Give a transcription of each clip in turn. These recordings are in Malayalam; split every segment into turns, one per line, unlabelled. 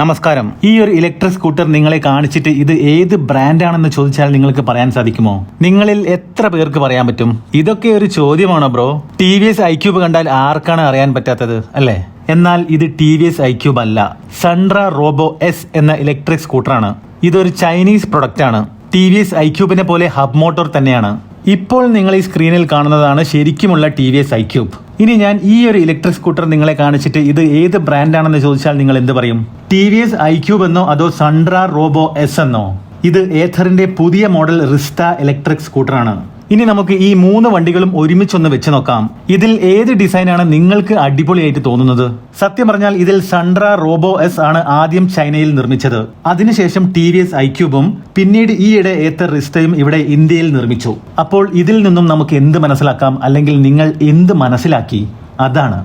നമസ്കാരം. ഈ ഒരു ഇലക്ട്രിക് സ്കൂട്ടർ നിങ്ങളെ കാണിച്ചിട്ട് ഇത് ഏത് ബ്രാൻഡാണെന്ന് ചോദിച്ചാൽ നിങ്ങൾക്ക് പറയാൻ സാധിക്കുമോ? നിങ്ങളിൽ എത്ര പേർക്ക് പറയാൻ പറ്റും? ഇതൊക്കെ ഒരു ചോദ്യമാണോ bro? T V S iQube കണ്ടാൽ ആർക്കാണ് അറിയാൻ പറ്റാത്തത് അല്ലേ? എന്നാൽ ഇത് ടി വി എസ് ഐക്യൂബ് അല്ല. സൺട്ര റോബോ എസ് എന്ന ഇലക്ട്രിക് സ്കൂട്ടറാണ്. ഇതൊരു ചൈനീസ് പ്രൊഡക്റ്റ് ആണ് ടി വി എസ് ഐക്യൂബിനെ പോലെ ഹബ് മോട്ടോർ തന്നെയാണ്. ഇപ്പോൾ നിങ്ങൾ ഈ സ്ക്രീനിൽ കാണുന്നതാണ് ശരിക്കുമുള്ള ടി വി എസ് ഐക്യൂബ്. ഇനി ഞാൻ ഈ ഒരു ഇലക്ട്രിക് സ്കൂട്ടർ നിങ്ങളെ കാണിച്ചിട്ട് ഇത് ഏത് ബ്രാൻഡാണെന്ന് ചോദിച്ചാൽ നിങ്ങൾ എന്ത് പറയും? ടി വി എസ് ഐക്യൂബ് എന്നോ അതോ സൺഡ്ര റോബോ എസ് എന്നോ? ഇത് ഏഥറിന്റെ പുതിയ മോഡൽ റിസ്റ്റ ഇലക്ട്രിക് സ്കൂട്ടറാണ് ഇനി നമുക്ക് ഈ മൂന്ന് വണ്ടികളും ഒരുമിച്ചൊന്ന് വെച്ച് നോക്കാം. ഇതിൽ ഏത് ഡിസൈനാണ് നിങ്ങൾക്ക് അടിപൊളിയായിട്ട് തോന്നുന്നത്? സത്യം പറഞ്ഞാൽ ഇതിൽ സൺഡ്ര റോബോ എസ് ആണ് ആദ്യം ചൈനയിൽ നിർമ്മിച്ചത്. അതിനുശേഷം ടി വി എസ് ഐക്യൂബും പിന്നീട് ഈയിടെ ഏത്തർ റിസ്റ്റയും ഇവിടെ ഇന്ത്യയിൽ നിർമ്മിച്ചു. അപ്പോൾ ഇതിൽ നിന്നും നമുക്ക് എന്ത് മനസ്സിലാക്കാം? അല്ലെങ്കിൽ നിങ്ങൾ എന്ത് മനസ്സിലാക്കി? അതാണ്.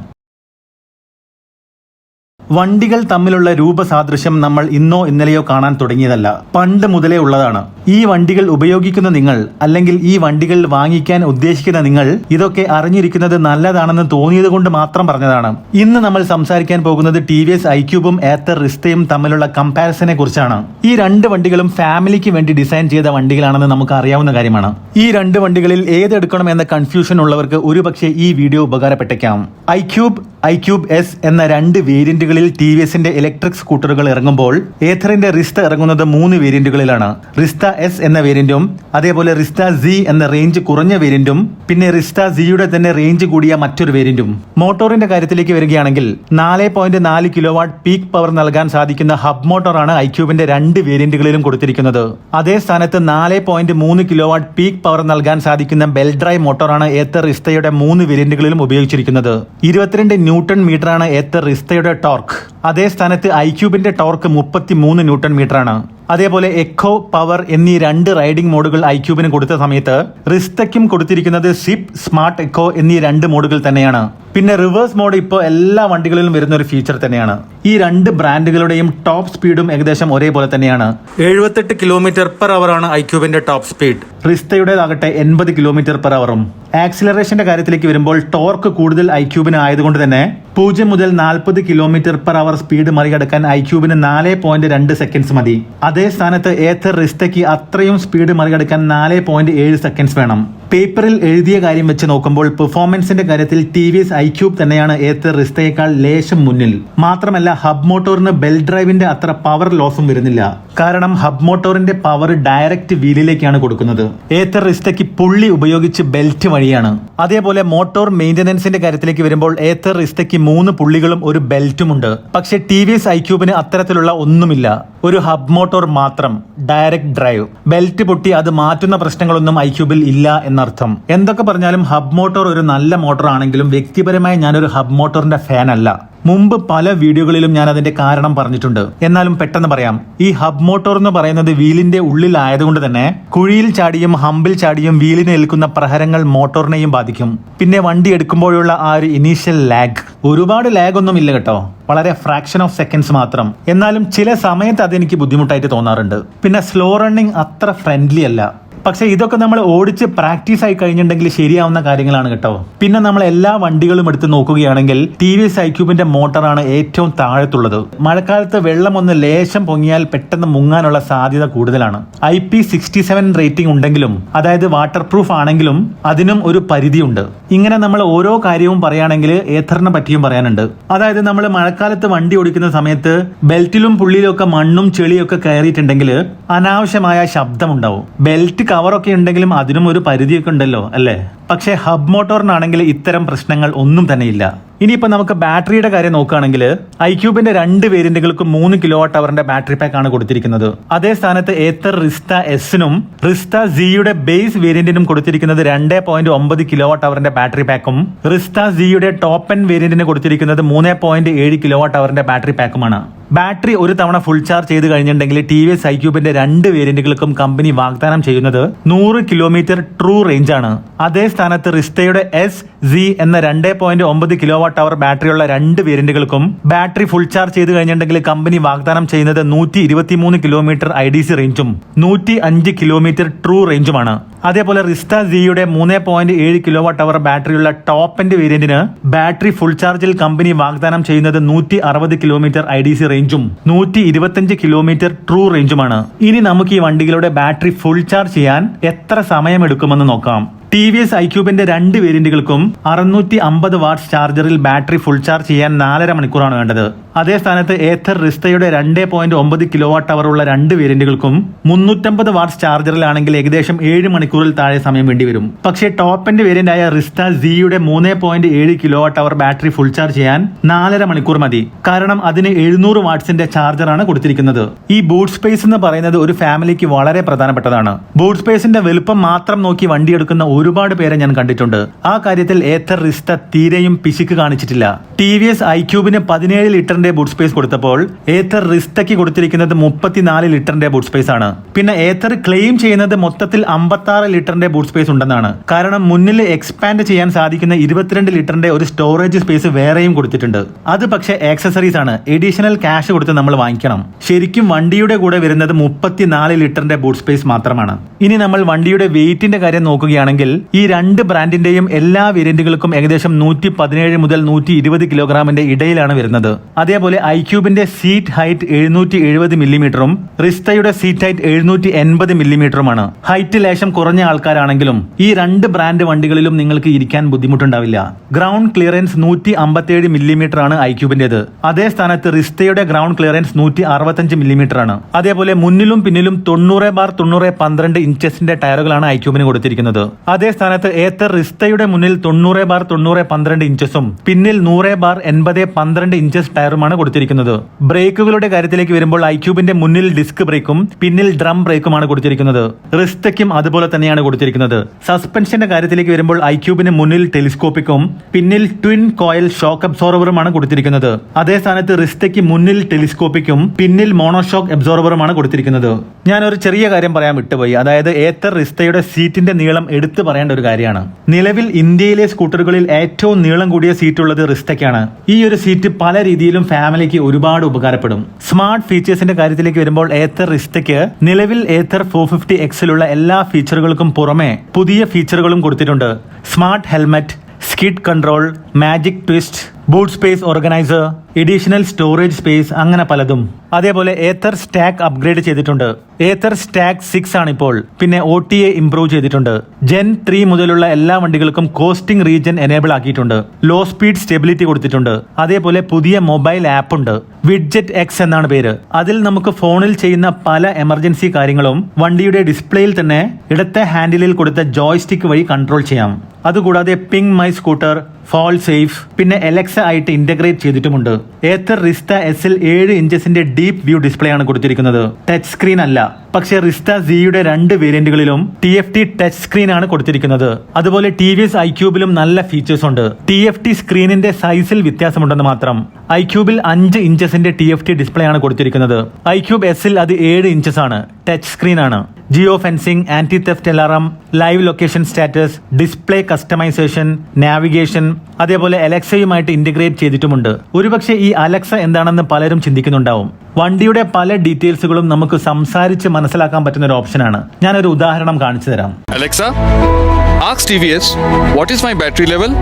വണ്ടികൾ തമ്മിലുള്ള രൂപസാദൃശ്യം നമ്മൾ ഇന്നോ ഇന്നലെയോ കാണാൻ തുടങ്ങിയതല്ല. പണ്ട് മുതലേ ഉള്ളതാണ്. ഈ വണ്ടികൾ ഉപയോഗിക്കുന്ന നിങ്ങൾ അല്ലെങ്കിൽ ഈ വണ്ടികൾ വാങ്ങിക്കാൻ ഉദ്ദേശിക്കുന്ന നിങ്ങൾ ഇതൊക്കെ അറിഞ്ഞിരിക്കുന്നത് നല്ലതാണെന്ന് തോന്നിയത് കൊണ്ട് മാത്രം പറഞ്ഞതാണ്. ഇന്ന് നമ്മൾ സംസാരിക്കാൻ പോകുന്നത് ടി വി എസ് ഐക്യൂബും ഏത്തർ റിസ്തയും തമ്മിലുള്ള കമ്പാരിസനെ കുറിച്ചാണ്. ഈ രണ്ട് വണ്ടികളും ഫാമിലിക്ക് വേണ്ടി ഡിസൈൻ ചെയ്ത വണ്ടികളാണെന്ന് നമുക്ക് അറിയാവുന്ന കാര്യമാണ്. ഈ രണ്ട് വണ്ടികളിൽ ഏതെടുക്കണം എന്ന കൺഫ്യൂഷൻ ഉള്ളവർക്ക് ഒരുപക്ഷെ ഈ വീഡിയോ ഉപകാരപ്പെട്ടേക്കാം ഐക്യൂബ് ഐക്യൂബ് എസ് എന്ന രണ്ട് വേരിയന്റുകളിൽ ടി വി എസിന്റെ ഇലക്ട്രിക് സ്കൂട്ടറുകൾ ഇറങ്ങുമ്പോൾ ഏഥറിന്റെ റിസ്ത ഇറങ്ങുന്നത് മൂന്ന് വേരിയന്റുകളിലാണ്. റിസ്ത എസ് എന്ന വേരിയന്റും അതേപോലെ റിസ്ത സി എന്ന റേഞ്ച് കുറഞ്ഞ വേരിയന്റും പിന്നെ റിസ്ത സിയുടെ തന്നെ റേഞ്ച് കൂടിയ മറ്റൊരു വേരിയന്റും. മോട്ടോറിന്റെ കാര്യത്തിലേക്ക് വരികയാണെങ്കിൽ നാല് പോയിന്റ് നാല് കിലോ പീക്ക് പവർ നൽകാൻ സാധിക്കുന്ന ഹബ് മോട്ടോറാണ് ഐക്യൂബിന്റെ രണ്ട് വേരിയന്റുകളിലും കൊടുത്തിരിക്കുന്നത്. അതേ സ്ഥാനത്ത് നാല് പോയിന്റ് മൂന്ന് കിലോ പീക്ക് പവർ നൽകാൻ സാധിക്കുന്ന ബെൽ ഡ്രൈവ് മോട്ടോറാണ് ഏത്തർ റിസ്തയുടെ മൂന്ന് വേരിയന്റുകളിലും ഉപയോഗിച്ചിരിക്കുന്നത്. ഇരുപത്തിരണ്ട് ന്യൂട്ടൺ മീറ്ററാണ് ഏത്തർ റിസ്തയുടെ ടോർക്ക്. അതേ സ്ഥാനത്ത് ഐക്യൂബിന്റെ ടോർക്ക് മുപ്പത്തി മൂന്ന് ന്യൂട്ടൺ മീറ്ററാണ്. അതേപോലെ എക്കോ പവർ എന്നീ രണ്ട് റൈഡിംഗ് മോഡുകൾ ഐക്യൂബിന് കൊടുത്ത സമയത്ത് റിസ്തയ്ക്കും കൊടുത്തിരിക്കുന്നത് സിപ്പ് സ്മാർട്ട് എക്കോ എന്നീ രണ്ട് മോഡുകൾ തന്നെയാണ്. പിന്നെ റിവേഴ്സ് മോഡ് ഇപ്പോൾ എല്ലാ വണ്ടികളിലും വരുന്ന ഒരു ഫീച്ചർ തന്നെയാണ്. ഈ രണ്ട് ബ്രാൻഡുകളുടെയും ടോപ്പ് സ്പീഡും ഏകദേശം ഒരേപോലെ തന്നെയാണ്. എഴുപത്തെട്ട് കിലോമീറ്റർ പെർ അവർ ആണ് ഐക്യൂബിന്റെ ടോപ്പ് സ്പീഡ് റിസ്തയുടേതാകട്ടെ എൺപത് കിലോമീറ്റർ പെർ അവറും ആക്സിലറേഷന്റെ കാര്യത്തിലേക്ക് വരുമ്പോൾ ടോർക്ക് കൂടുതൽ ഐക്യൂബിന് ആയതുകൊണ്ട് തന്നെ പൂജ്യം മുതൽ നാൽപ്പത് കിലോമീറ്റർ പെർ അവർ സ്പീഡ് മറികടക്കാൻ ഐക്യൂബിന് നാല് പോയിന്റ് രണ്ട് സെക്കൻഡ്സ് മതി. അതേ സ്ഥാനത്ത് ഏത്തർ റിസ്തയ്ക്ക് അത്രയും സ്പീഡ് മറികടക്കാൻ നാല് പോയിന്റ് ഏഴ് സെക്കൻഡ്സ് വേണം. പേപ്പറിൽ എഴുതിയ കാര്യം വെച്ച് നോക്കുമ്പോൾ പെർഫോമൻസിന്റെ കാര്യത്തിൽ ടി വി എസ് ഐക്യൂബ് തന്നെയാണ് ഏത്തർ റിസ്തയേക്കാൾ ലേശം മുന്നിൽ. മാത്രമല്ല ഹബ് മോട്ടോറിന് ബെൽ ഡ്രൈവിന്റെ അത്ര പവർ ലോസും വരുന്നില്ല. കാരണം ഹബ് മോട്ടോറിന്റെ പവർ ഡയറക്റ്റ് വീലിലേക്കാണ് കൊടുക്കുന്നത്. ഏത്തർ റിസ്തയ്ക്ക് പുള്ളി ഉപയോഗിച്ച് ബെൽറ്റ് വഴിയാണ്. അതേപോലെ മോട്ടോർ മെയിന്റനൻസിന്റെ കാര്യത്തിലേക്ക് വരുമ്പോൾ ഏത്തർ റിസ്തയ്ക്ക് മൂന്ന് പുള്ളികളും ഒരു ബെൽറ്റും ഉണ്ട് പക്ഷെ ടി വി എസ് ഐക്യൂബിന് അത്തരത്തിലുള്ള ഒന്നുമില്ല. ഒരു ഹബ് മോട്ടോർ മാത്രം ഡയറക്റ്റ് ഡ്രൈവ്. ബെൽറ്റ് പൊട്ടി അത് മാറ്റുന്ന പ്രശ്നങ്ങളൊന്നും ഐക്യൂബിൽ ഇല്ല എന്നർത്ഥം. എന്തൊക്കെ പറഞ്ഞാലും ഹബ് മോട്ടോർ ഒരു നല്ല മോട്ടോർ ആണെങ്കിലും വ്യക്തിപരമായി ഞാനൊരു ഹബ് മോട്ടോറിന്റെ ഫാൻ അല്ല മുമ്പ് പല വീഡിയോകളിലും ഞാൻ അതിന്റെ കാരണം പറഞ്ഞിട്ടുണ്ട്. എന്നാലും പെട്ടെന്ന് പറയാം. ഈ ഹബ് മോട്ടോർ എന്ന് പറയുന്നത് വീലിന്റെ ഉള്ളിലായതുകൊണ്ട് തന്നെ കുഴിയിൽ ചാടിയും ഹമ്പിൽ ചാടിയും വീലിന് ഏൽക്കുന്ന പ്രഹരങ്ങൾ മോട്ടോറിനെയും ബാധിക്കും. പിന്നെ വണ്ടി എടുക്കുമ്പോഴുള്ള ആ ഒരു ഇനീഷ്യൽ ലാഗ് ഒരുപാട് ലാഗ് ഒന്നും ഇല്ല കേട്ടോ. വളരെ ഫ്രാക്ഷൻ ഓഫ് സെക്കൻഡ്സ് മാത്രം. എന്നാലും ചില സമയത്ത് അതെനിക്ക് ബുദ്ധിമുട്ടായിട്ട് തോന്നാറുണ്ട്. പിന്നെ സ്ലോ റണ്ണിങ് അത്ര ഫ്രണ്ട്ലി അല്ല. പക്ഷെ ഇതൊക്കെ നമ്മൾ ഓടിച്ച് പ്രാക്ടീസ് ആയി കഴിഞ്ഞിട്ടുണ്ടെങ്കിൽ ശരിയാവുന്ന കാര്യങ്ങളാണ് കേട്ടോ. പിന്നെ നമ്മൾ എല്ലാ വണ്ടികളും എടുത്ത് നോക്കുകയാണെങ്കിൽ ടി വി എസ് ഐക്യൂബിന്റെ മോട്ടറാണ് ഏറ്റവും താഴത്തുള്ളത്. മഴക്കാലത്ത് വെള്ളം ഒന്ന് ലേശം പൊങ്ങിയാൽ പെട്ടെന്ന് മുങ്ങാനുള്ള സാധ്യത കൂടുതലാണ്. I P sixty seven rating ഉണ്ടെങ്കിലും അതായത് വാട്ടർ പ്രൂഫ് ആണെങ്കിലും അതിനും ഒരു പരിധിയുണ്ട്. ഇങ്ങനെ നമ്മൾ ഓരോ കാര്യവും പറയുകയാണെങ്കിൽ ഏത്തറിനെ പറ്റിയും പറയാനുണ്ട്. അതായത് നമ്മൾ മഴക്കാലത്ത് വണ്ടി ഓടിക്കുന്ന സമയത്ത് ബെൽറ്റിലും പുള്ളിയിലും ഒക്കെ മണ്ണും ചെളിയും ഒക്കെ കയറിയിട്ടുണ്ടെങ്കിൽ അനാവശ്യമായ ശബ്ദമുണ്ടാവും. ബെൽറ്റ് കവറൊക്കെ ഉണ്ടെങ്കിലും അതിനും ഒരു പരിധിയൊക്കെ ഉണ്ടല്ലോ അല്ലേ? പക്ഷേ ഹബ് മോട്ടോറിനാണെങ്കിൽ ഇത്തരം പ്രശ്നങ്ങൾ ഒന്നും തന്നെയില്ല. ഇനിയിപ്പോൾ നമുക്ക് ബാറ്ററിയുടെ കാര്യം നോക്കുകയാണെങ്കിൽ ഐക്യൂബിന്റെ രണ്ട് വേരിയന്റുകൾക്കും മൂന്ന് കിലോ വാട്ട് അവറിന്റെ ബാറ്ററി പാക്ക് ആണ് കൊടുത്തിരിക്കുന്നത്. അതേ സ്ഥാനത്ത് ഏത്തർ റിസ്ത എസിനും റിസ്ത സിയുടെ ബേസ് വേരിയന്റിനും കൊടുത്തിരിക്കുന്നത് രണ്ട് പോയിന്റ് ഒമ്പത് കിലോ വാട്ട് അവറിന്റെ ബാറ്ററി പാക്കും. റിസ്ത സിയുടെ ടോപ്പ് എൻ വേരിയന്റിന് കൊടുത്തിരിക്കുന്നത് മൂന്ന് പോയിന്റ് ഏഴ് കിലോ വാട്ട് അവറിന്റെ ബാറ്ററി പാക്കുമാണ്. ബാറ്ററി ഒരു തവണ ഫുൾ ചാർജ് ചെയ്ത് കഴിഞ്ഞിട്ടുണ്ടെങ്കിൽ ടി വി എസ് ഐക്യൂബിന്റെ രണ്ട് വേരിയന്റുകൾക്കും കമ്പനി വാഗ്ദാനം ചെയ്യുന്നത് നൂറ് കിലോമീറ്റർ ട്രൂ റേഞ്ച് ആണ്. അതേ സ്ഥാനത്ത് റിസ്തയുടെ എസ് സി എന്ന രണ്ട് പോയിന്റ് ഒമ്പത് കിലോ വാട്ട് അവർ ബാറ്ററിയുള്ള രണ്ട് വേരിയന്റുകൾക്കും ബാറ്ററി ഫുൾ ചാർജ് ചെയ്ത് കഴിഞ്ഞിട്ടുണ്ടെങ്കിൽ കമ്പനി വാഗ്ദാനം ചെയ്യുന്നത് നൂറ്റി ഇരുപത്തിമൂന്ന് കിലോമീറ്റർ ഐ ഡി സി റേഞ്ചും നൂറ്റി അഞ്ച് കിലോമീറ്റർ ട്രൂ റേഞ്ചുമാണ് അതേപോലെ റിസ്റ്റ സിയുടെ മൂന്ന് പോയിന്റ് ഏഴ് കിലോ വാട്ട് അവർ ബാറ്ററിയുള്ള ടോപ്പ് എൻഡ് വേരിയന്റിന് ബാറ്ററി ഫുൾ ചാർജിൽ കമ്പനി വാഗ്ദാനം ചെയ്യുന്നത് നൂറ്റി അറുപത് കിലോമീറ്റർ ഐ ഡി സി റേഞ്ചും നൂറ്റി ഇരുപത്തിയഞ്ച് കിലോമീറ്റർ ട്രൂ റേഞ്ചുമാണ് ഇനി നമുക്ക് ഈ വണ്ടികളുടെ ബാറ്ററി ഫുൾ ചാർജ് ചെയ്യാൻ എത്ര സമയമെടുക്കുമെന്ന് നോക്കാം. ടി വി എസ് ഐക്യൂബിന്റെ രണ്ട് വേരിയന്റുകൾക്കും അറുന്നൂറ്റി അമ്പത് വാട്ട്സ് ചാർജറിൽ ബാറ്ററി ഫുൾ ചാർജ് ചെയ്യാൻ നാലര മണിക്കൂറാണ് വേണ്ടത്. അതേ സ്ഥാനത്ത് ഏത്തർ റിസ്തയുടെ രണ്ട് പോയിന്റ് ഒമ്പത് കിലോ വാട്ട് അവർ ഉള്ള രണ്ട് വേരിയന്റുകൾക്കും മുന്നൂറ്റമ്പത് വാട്ട്സ് ചാർജറിലാണെങ്കിൽ ഏകദേശം ഏഴ് മണിക്കൂറിൽ താഴെ സമയം വേണ്ടിവരും പക്ഷേ ടോപ്പ് എൻഡ് വേരിയന്റ് ആയ റിസ്ത സിയുടെ മൂന്ന് പോയിന്റ് ഏഴ് kilo watt hour battery full charge ചെയ്യാൻ നാലര മണിക്കൂർ മതി. കാരണം അതിന് എഴുന്നൂറ് വാട്ട്സിന്റെ ചാർജറാണ് കൊടുത്തിരിക്കുന്നത്. ഈ ബൂട്ട് സ്പേസ് എന്ന് പറയുന്നത് ഒരു ഫാമിലിക്ക് വളരെ പ്രധാനപ്പെട്ടതാണ്. ബൂട്ട് സ്പേസിന്റെ വലുപ്പം മാത്രം നോക്കി വണ്ടി എടുക്കുന്ന ഒരുപാട് പേരെ ഞാൻ കണ്ടിട്ടുണ്ട്. ആ കാര്യത്തിൽ ഏത്തർ റിസ്ത തീരെയും പിശുക്ക് കാണിച്ചിട്ടില്ല. ടി വി എസ് ഐക്യൂബിന് പതിനേഴ് ലിറ്ററിന്റെ ബൂട്ട് സ്പേസ് കൊടുത്തപ്പോൾ ഏത്തർ റിസ്തയ്ക്ക് കൊടുത്തിരിക്കുന്നത് മുപ്പത്തിനാല് ലിറ്ററിന്റെ ബൂട്ട് സ്പേസ് ആണ്. പിന്നെ ഏത്തർ ക്ലെയിം ചെയ്യുന്നത് മൊത്തത്തിൽ അമ്പത്തി ലിറ്ററിന്റെ ബൂട്ട് സ്പേസ് ഉണ്ടെന്നാണ്. കാരണം മുന്നിൽ എക്സ്പാൻഡ് ചെയ്യാൻ സാധിക്കുന്ന ഇരുപത്തിരണ്ട് ലിറ്ററിന്റെ ഒരു സ്റ്റോറേജ് സ്പേസ് വേറെയും കൊടുത്തിട്ടുണ്ട്. അത് പക്ഷേ ആക്സസറീസ് ആണ്. എഡീഷണൽ ക്യാഷ് കൊടുത്ത് നമ്മൾ വാങ്ങിക്കണം. ശരിക്കും വണ്ടിയുടെ കൂടെ വരുന്നത് മുപ്പത്തിനാല് ലിറ്ററിന്റെ ബൂട്ട് സ്പേസ് മാത്രമാണ്. ഇനി നമ്മൾ വണ്ടിയുടെ വെയിറ്റിന്റെ കാര്യം നോക്കുകയാണെങ്കിൽ ഈ രണ്ട് ബ്രാൻഡിന്റെയും എല്ലാ വേരിയന്റുകൾക്കും ഏകദേശം നൂറ്റി പതിനേഴ് മുതൽ നൂറ്റി ഇരുപത് കിലോഗ്രാമിന്റെ ഇടയിലാണ് വരുന്നത്. അതേപോലെ ഐക്യൂബിന്റെ സീറ്റ് ഹൈറ്റ് എഴുന്നൂറ്റി എഴുപത് മില്ലിമീറ്ററും റിസ്തയുടെ സീറ്റ് ഹൈറ്റ് എഴുന്നൂറ്റി എൺപത് മില്ലിമീറ്ററുമാണ്. ഹൈറ്റ് ലേശം കുറഞ്ഞ ആൾക്കാരാണെങ്കിലും ഈ രണ്ട് ബ്രാൻഡ് വണ്ടികളിലും നിങ്ങൾക്ക് ഇരിക്കാൻ ബുദ്ധിമുട്ടുണ്ടാവില്ല. ഗ്രൗണ്ട് ക്ലിയറൻസ് നൂറ്റി അമ്പത്തിയേഴ് മില്ലിമീറ്റർ ആണ് ഐക്യൂബിന്റേത്. അതേ സ്ഥാനത്ത് റിസ്തയുടെ ഗ്രൗണ്ട് ക്ലിയറൻസ് നൂറ്റി അറുപത്തഞ്ച് മില്ലിമീറ്റർ ആണ് അതേപോലെ മുന്നിലും പിന്നിലും തൊണ്ണൂറ് ബാർ തൊണ്ണൂറ് പന്ത്രണ്ട് ഇഞ്ചസിന്റെ ടയറുകളാണ് ഐക്യൂബിന് കൊടുത്തിരിക്കുന്നത്. അതേ സ്ഥാനത്ത് ഏത്തർ റിസ്തയുടെ മുന്നിൽ തൊണ്ണൂറ് ബാർ തൊണ്ണൂറ് പന്ത്രണ്ട് ഇഞ്ചസും പിന്നിൽ നൂറ് ബാർ എൺപത് പന്ത്രണ്ട് ഇഞ്ചസ് ടയറുമാണ് കൊടുത്തിരിക്കുന്നത്. ബ്രേക്കുകളുടെ കാര്യത്തിലേക്ക് വരുമ്പോൾ ഐക്യൂബിന്റെ മുന്നിൽ ഡിസ്ക് ബ്രേക്കും പിന്നിൽ ഡ്രം ബ്രേക്കുമാണ് കൊടുത്തിരിക്കുന്നത്. റിസ്തയ്ക്കും അതുപോലെ തന്നെയാണ് കൊടുത്തിരിക്കുന്നത്. സസ്പെൻഷന്റെ കാര്യത്തിലേക്ക് വരുമ്പോൾ ഐക്യൂബിന് മുന്നിൽ ടെലിസ്കോപ്പിക്കും പിന്നിൽ ട്വിൻ കോയിൽ ഷോക്ക് അബ്സോർവറുമാണ് കൊടുത്തിരിക്കുന്നത്. അതേ സ്ഥാനത്ത് റിസ്തയ്ക്ക് മുന്നിൽ ടെലിസ്കോപ്പിക്കും പിന്നിൽ മോണോഷോക്ക് അബ്സോർവറുമാണ് കൊടുത്തിരിക്കുന്നത്. ഞാൻ ഒരു ചെറിയ കാര്യം പറയാൻ വിട്ടുപോയി. അതായത് ഏത്തർ റിസ്തയുടെ സീറ്റിന്റെ നീളം എടുത്തു പറയേണ്ട ഒരു കാര്യമാണ്. നിലവിൽ ഇന്ത്യയിലെ സ്കൂട്ടറുകളിൽ ഏറ്റവും നീളം കൂടിയ സീറ്റ് ഉള്ളത് റിസ്തയ്ക്കാണ്. ഈ ഒരു സീറ്റ് പല രീതിയിലും ഫാമിലിക്ക് ഒരുപാട് ഉപകാരപ്പെടും. സ്മാർട്ട് ഫീച്ചേഴ്സിന്റെ കാര്യത്തിലേക്ക് വരുമ്പോൾ ഏത്തർ റിസ്റ്റക്ക് നിലവിൽ ഏത്തർ ഫോർ ഫിഫ്റ്റി എക്സിലുള്ള എല്ലാ ഫീച്ചറുകൾക്കും പുറമെ പുതിയ ഫീച്ചറുകളും കൊടുത്തിട്ടുണ്ട്. Smart helmet skid control magic twist boot space organiser additional storage space അങ്ങനെ പലതും. അതേപോലെ ഏത്തർ സ്റ്റാക്ക് അപ്ഗ്രേഡ് ചെയ്തിട്ടുണ്ട്. ഏത്തർ സ്റ്റാക്ക് സിക്സ് ആണ് ഇപ്പോൾ പിന്നെ ഒ ടി എ ഇംപ്രൂവ് ചെയ്തിട്ടുണ്ട്. ജെൻ ത്രീ മുതലുള്ള എല്ലാ വണ്ടികൾക്കും കോസ്റ്റിംഗ് റീജൻ എനേബിൾ ആക്കിയിട്ടുണ്ട്. ലോ സ്പീഡ് സ്റ്റെബിലിറ്റി കൊടുത്തിട്ടുണ്ട്. അതേപോലെ പുതിയ മൊബൈൽ ആപ്പ് ഉണ്ട്. വിഡ്ജറ്റ് എക്സ് എന്നാണ് പേര്. അതിൽ നമുക്ക് ഫോണിൽ ചെയ്യുന്ന പല എമർജൻസി കാര്യങ്ങളും വണ്ടിയുടെ ഡിസ്പ്ലേയിൽ തന്നെ ഇടത്തെ ഹാൻഡിലിൽ കൊടുത്ത ജോയ്സ്റ്റിക്ക് വഴി കൺട്രോൾ ചെയ്യാം. അതുകൂടാതെ ping my scooter fall safe പിന്നെ എലക്സ ആയിട്ട് ഇന്റഗ്രേറ്റ് ചെയ്തിട്ടുമുണ്ട്. ഏത്തർ റിസ്ത എസ് ഏഴ് ഇഞ്ചസിന്റെ ഡീപ് വ്യൂ ഡിസ്പ്ലേ ആണ് കൊടുത്തിരിക്കുന്നത്. ടച്ച് സ്ക്രീൻ അല്ല. പക്ഷെ റിസ്ത സിയുടെ രണ്ട് വേരിയന്റുകളിലും T F T touch screen ആണ് കൊടുത്തിരിക്കുന്നത്. അതുപോലെ ടി വി എസ് ഐക്യൂബിലും നല്ല ഫീച്ചേഴ്സ് ഉണ്ട്. ടി എഫ് ടി സ്ക്രീനിന്റെ സൈസിൽ വ്യത്യാസമുണ്ടെന്ന് മാത്രം. ഐക്യൂബിൽ അഞ്ച് ഇഞ്ചസിന്റെ ടി എഫ് ടി ഡിസ്പ്ലേ ആണ് കൊടുത്തിരിക്കുന്നത്. ഐക്യൂബ് എസിൽ അത് ഏഴ് ഇഞ്ചസ് ആണ്. ടച്ച് സ്ക്രീൻ ആണ്. Geo fencing anti theft alarm live location status display customisation navigation അതേപോലെ അലക്സയുമായിട്ട് ഇന്റഗ്രേറ്റ് ചെയ്തിട്ടുമുണ്ട്. ഒരുപക്ഷെ ഈ അലക്സ എന്താണെന്ന് പലരും ചിന്തിക്കുന്നുണ്ടാവും. വണ്ടിയുടെ പല ഡീറ്റെയിൽസുകളും നമുക്ക് സംസാരിച്ച് മനസ്സിലാക്കാൻ പറ്റുന്ന ഒരു ഓപ്ഷനാണ്. ഒരു ഉദാഹരണം കാണിച്ചു തരാം.
Alexa, ask TVS, what is my battery level?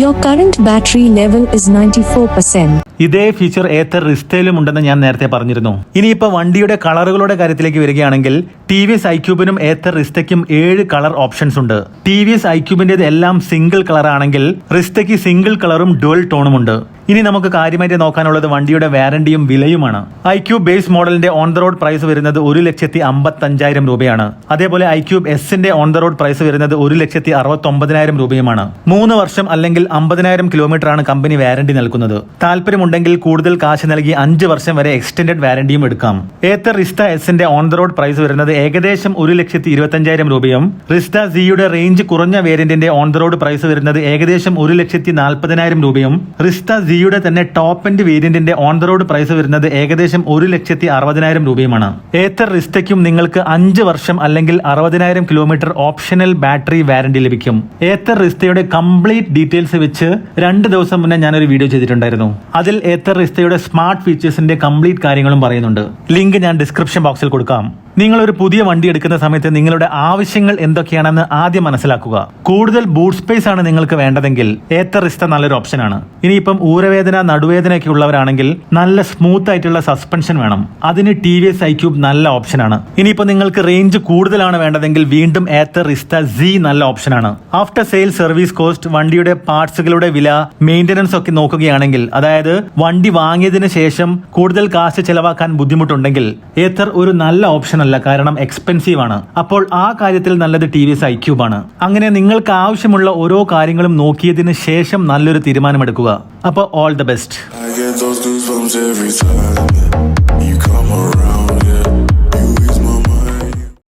Your current battery level is 94%.
ഇതേ ഫീച്ചർ ഏത്തർ റിസ്റ്റയിലും ഉണ്ടെന്ന് ഞാൻ നേരത്തെ പറഞ്ഞിരുന്നു. ഇനിയിപ്പോൾ വണ്ടിയുടെ കളറുകളുടെ കാര്യത്തിലേക്ക് വരികയാണെങ്കിൽ ടി വി എസ് ഐക്യൂബിനും ഏത്തർ റിസ്റ്റയ്ക്കും ഏഴ് കളർ ഓപ്ഷൻസ് ഉണ്ട്. ടി വി എസ് ഐക്യൂബിന്റെത് എല്ലാം സിംഗിൾ കളർ ആണെങ്കിൽ റിസ്റ്റയ്ക്ക് സിംഗിൾ കളറും ഡുവൽ ടോണും ഉണ്ട്. ഇനി നമുക്ക് കാര്യമായിട്ട് നോക്കാനുള്ളത് വണ്ടിയുടെ വാറണ്ടിയും വിലയുമാണ്. ഐക്യൂബ് ബേസ് മോഡലിന്റെ ഓൺ ദ റോഡ് പ്രൈസ് വരുന്നത് ഒരു ലക്ഷത്തി അമ്പത്തഞ്ചായിരം രൂപയാണ്. അതേപോലെ ഐക്യൂബ് എസിന്റെ ഓൺ ദ റോഡ് പ്രൈസ് വരുന്നത് ഒരു ലക്ഷത്തി അറുപത്തൊമ്പതിനായിരം രൂപയുമാണ്. മൂന്ന് വർഷം അല്ലെങ്കിൽ അമ്പതിനായിരം കിലോമീറ്റർ ആണ് കമ്പനി വാറണ്ടി നൽകുന്നത്. താല്പര്യമുണ്ടെങ്കിൽ കൂടുതൽ കാശ് നൽകി അഞ്ച് വർഷം വരെ എക്സ്റ്റൻഡഡ് വാറണ്ടിയും എടുക്കാം. ഏത്തർ റിസ്ത എസിന്റെ ഓൺ ദ റോഡ് പ്രൈസ് വരുന്നത് ഏകദേശം ഒരു ലക്ഷത്തി ഇരുപത്തഞ്ചായിരം രൂപയും റിസ്ത സിയുടെ റേഞ്ച് കുറഞ്ഞ വേരിയന്റിന്റെ ഓൺ ദ റോഡ് പ്രൈസ് വരുന്നത് ഏകദേശം ഒരു ലക്ഷത്തി നാൽപ്പതിനായിരം രൂപയും റിസ്ത സിയുടെ തന്നെ ടോപ്പ് എൻഡ് വേരിയന്റിന്റെ ഓൺ ദ റോഡ് പ്രൈസ് വരുന്നത് ഏകദേശം ഒരു ലക്ഷത്തി അറുപതിനായിരം രൂപയുമാണ്. ഏത്തർ റിസ്റ്റയ്ക്കും നിങ്ങൾക്ക് അഞ്ച് വർഷം അല്ലെങ്കിൽ അറുപതിനായിരം കിലോമീറ്റർ ഓപ്ഷണൽ ബാറ്ററി വാറണ്ടി ലഭിക്കും. ഏത്തർ റിസ്തയുടെ കംപ്ലീറ്റ് ഡീറ്റെയിൽസ് വെച്ച് രണ്ട് ദിവസം മുന്നേ ഞാനൊരു വീഡിയോ ചെയ്തിട്ടുണ്ടായിരുന്നു. അതിൽ ഏത്തർ റിസ്തയുടെ സ്മാർട്ട് ഫീച്ചേഴ്സിന്റെ കംപ്ലീറ്റ് കാര്യങ്ങളും പറയുന്നുണ്ട്. ലിങ്ക് ഞാൻ ഡിസ്ക്രിപ്ഷൻ ബോക്സിൽ കൊടുക്കാം. നിങ്ങൾ ഒരു പുതിയ വണ്ടി എടുക്കുന്ന സമയത്ത് നിങ്ങളുടെ ആവശ്യങ്ങൾ എന്തൊക്കെയാണെന്ന് ആദ്യം മനസ്സിലാക്കുക. കൂടുതൽ ബൂട്ട് സ്പേസ് ആണ് നിങ്ങൾക്ക് വേണ്ടതെങ്കിൽ ഏത്തറിസ്ത നല്ലൊരു ഓപ്ഷനാണ് ഇനിയിപ്പം ഊരവേദന നടുവേദനയൊക്കെ ഉള്ളവരാണെങ്കിൽ നല്ല സ്മൂത്ത് ആയിട്ടുള്ള സസ്പെൻഷൻ വേണം. അതിന് ടി വി എസ് ഐക്യൂബ് നല്ല ഓപ്ഷനാണ് ഇനിയിപ്പോൾ നിങ്ങൾക്ക് റേഞ്ച് കൂടുതലാണ് വേണ്ടതെങ്കിൽ വീണ്ടും ഏത്തർ റിസ്റ്റ സി നല്ല ഓപ്ഷനാണ് ആഫ്റ്റർ സെയിൽ സർവീസ് കോസ്റ്റ് വണ്ടിയുടെ പാർട്സുകളുടെ വില മെയിന്റനൻസ് ഒക്കെ നോക്കുകയാണെങ്കിൽ അതായത് വണ്ടി വാങ്ങിയതിന് ശേഷം കൂടുതൽ കാശ് ചെലവാക്കാൻ ബുദ്ധിമുട്ടുണ്ടെങ്കിൽ ഏത്തർ ഒരു നല്ല ഓപ്ഷൻ അല്ല കാരണം എക്സ്പെൻസീവ് ആണ്. അപ്പോൾ ആ കാര്യത്തിൽ നല്ലത് ടി വി എസ് ആണ്. അങ്ങനെ നിങ്ങൾക്ക് ആവശ്യമുള്ള ഓരോ കാര്യങ്ങളും നോക്കിയതിന് ശേഷം നല്ലൊരു തീരുമാനമെടുക്കുക. അപ്പോൾ ഓൾ ദ ബെസ്റ്റ്